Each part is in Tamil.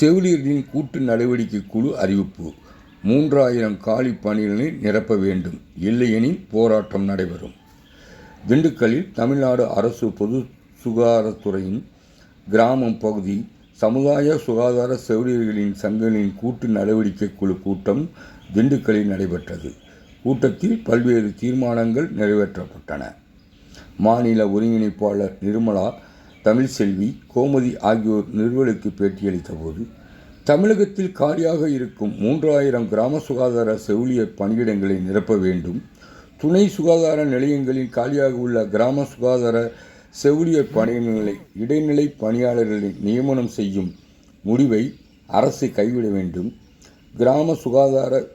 செவிலியர்களின் கூட்டு நடவடிக்கை குழு அறிவிப்பு. மூன்றாயிரம் காலி பணிகளை நிரப்ப வேண்டும். இல்லையெனில் போராட்டம் நடைபெறும். திண்டுக்கல்லில் தமிழ்நாடு அரசு பொது சுகாதாரத்துறையின் கிராமம் பகுதி சமுதாய சுகாதார செவிலியர்களின் சங்கங்களின் கூட்டு நடவடிக்கை குழு கூட்டம் திண்டுக்கல்லில் நடைபெற்றது. கூட்டத்தில் பல்வேறு தீர்மானங்கள் நிறைவேற்றப்பட்டன. மாநில ஒருங்கிணைப்பாளர் நிர்மலா தமிழ்செல்வி கோமதி ஆகியோர் நிறுவலுக்கு பேட்டியளித்தபோது தமிழகத்தில் காலியாக இருக்கும் மூன்றாயிரம் கிராம சுகாதார செவிலியர் பணியிடங்களை நிரப்ப வேண்டும். துணை சுகாதார நிலையங்களில் காலியாக உள்ள கிராம சுகாதார செவிலியர் பணியிடங்களை இடைநிலை பணியாளர்களை நியமனம் செய்யும் முடிவை அரசு கைவிட வேண்டும். கிராம சுகாதார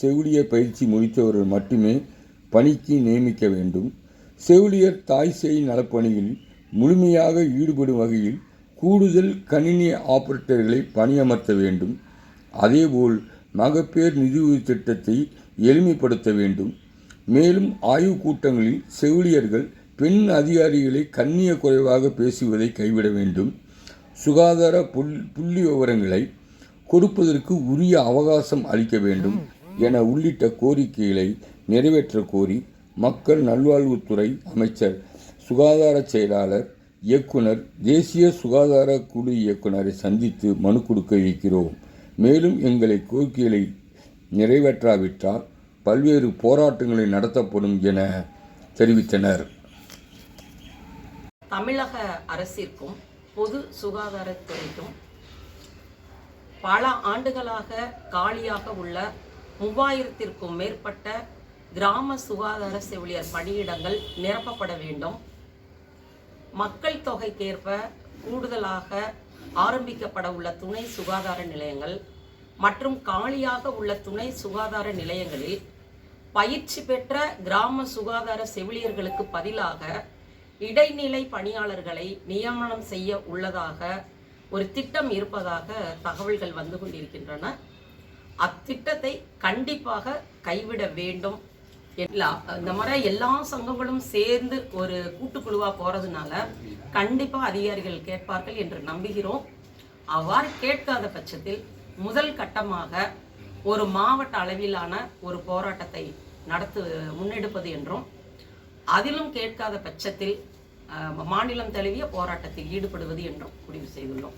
செவிலியர் பயிற்சி முடித்தவர்கள் மட்டுமே பணிக்கு நியமிக்க வேண்டும். செவிலியர் தாய் செய் நலப்பணியில் முழுமையாக ஈடுபடும் வகையில் கூடுதல் கணினி ஆபரேட்டர்களை பணியமர்த்த வேண்டும். அதேபோல் மகப்பேர் நிதியுதவி திட்டத்தை எளிமைப்படுத்த வேண்டும். மேலும் ஆய்வுக் கூட்டங்களில் செவிலியர்கள் பெண் அதிகாரிகளை கண்ணிய குறைவாக பேசுவதை கைவிட வேண்டும். சுகாதார புல் புள்ளி விவரங்களை கொடுப்பதற்கு உரிய அவகாசம் அளிக்க வேண்டும் என உள்ளிட்ட கோரிக்கைகளை நிறைவேற்ற கோரி மக்கள் நல்வாழ்வுத்துறை அமைச்சர் சுகாதார செயலாளர் இயக்குனர் தேசிய சுகாதார குழு இயக்குனரை சந்தித்து மனு கொடுக்க இருக்கிறோம். மேலும் எங்களை கோரிக்கைகளை நிறைவேற்றாவிட்டால் பல்வேறு போராட்டங்களை நடத்தப்படும் என தெரிவித்தனர். தமிழக அரசிற்கும் பொது சுகாதாரத்துறைக்கும் பல ஆண்டுகளாக காலியாக உள்ள மூவாயிரத்திற்கும் மேற்பட்ட கிராம சுகாதார செவிலியர் பணியிடங்கள் நிரப்பப்பட வேண்டும். மக்கள் தொகைக்கேற்ப கூடுதலாக ஆரம்பிக்கப்பட உள்ள துணை சுகாதார நிலையங்கள் மற்றும் காலியாக உள்ள துணை சுகாதார நிலையங்களில் பயிற்சி பெற்ற கிராம சுகாதார செவிலியர்களுக்கு பதிலாக இடைநிலை பணியாளர்களை நியமனம் செய்ய உள்ளதாக ஒரு திட்டம் இருப்பதாக தகவல்கள் வந்து கொண்டிருக்கின்றன. அத்திட்டத்தை கண்டிப்பாக கைவிட வேண்டும். எல்லா இந்த மாதிரி எல்லா சங்கங்களும் சேர்ந்து ஒரு கூட்டுக்குழுவாக போகிறதுனால கண்டிப்பாக அதிகாரிகள் கேட்பார்கள் என்று நம்புகிறோம். அவ்வாறு கேட்காத பட்சத்தில் முதல் கட்டமாக ஒரு மாவட்ட அளவிலான ஒரு போராட்டத்தை நடத்து முன்னெடுப்பது என்றும் அதிலும் கேட்காத பட்சத்தில் மாநிலம் தழுவிய போராட்டத்தில் ஈடுபடுவது என்றும் முடிவு செய்துள்ளோம்.